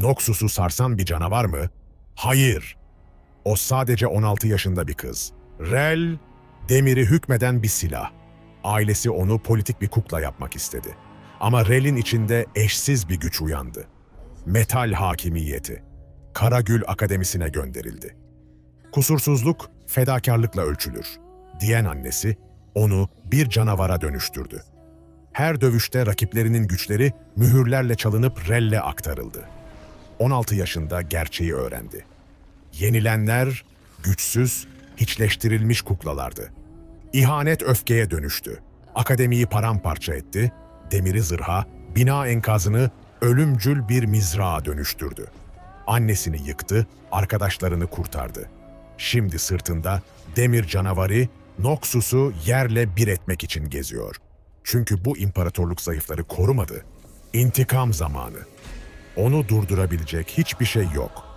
Noxus'u sarsan bir canavar mı? Hayır. O sadece 16 yaşında bir kız. Rel, demiri hükmeden bir silah. Ailesi onu politik bir kukla yapmak istedi. Ama Rel'in içinde eşsiz bir güç uyandı. Metal hakimiyeti. Karagül Akademisi'ne gönderildi. Kusursuzluk fedakarlıkla ölçülür. Diyen annesi onu bir canavara dönüştürdü. Her dövüşte rakiplerinin güçleri mühürlerle çalınıp Rel'le aktarıldı. 16 yaşında gerçeği öğrendi. Yenilenler güçsüz, hiçleştirilmiş kuklalardı. İhanet öfkeye dönüştü. Akademiyi paramparça etti, demiri zırha, bina enkazını ölümcül bir mizrağa dönüştürdü. Annesini yıktı, arkadaşlarını kurtardı. Şimdi sırtında demir canavarı Noxus'u yerle bir etmek için geziyor. Çünkü bu imparatorluk zayıfları korumadı. İntikam zamanı. Onu durdurabilecek hiçbir şey yok.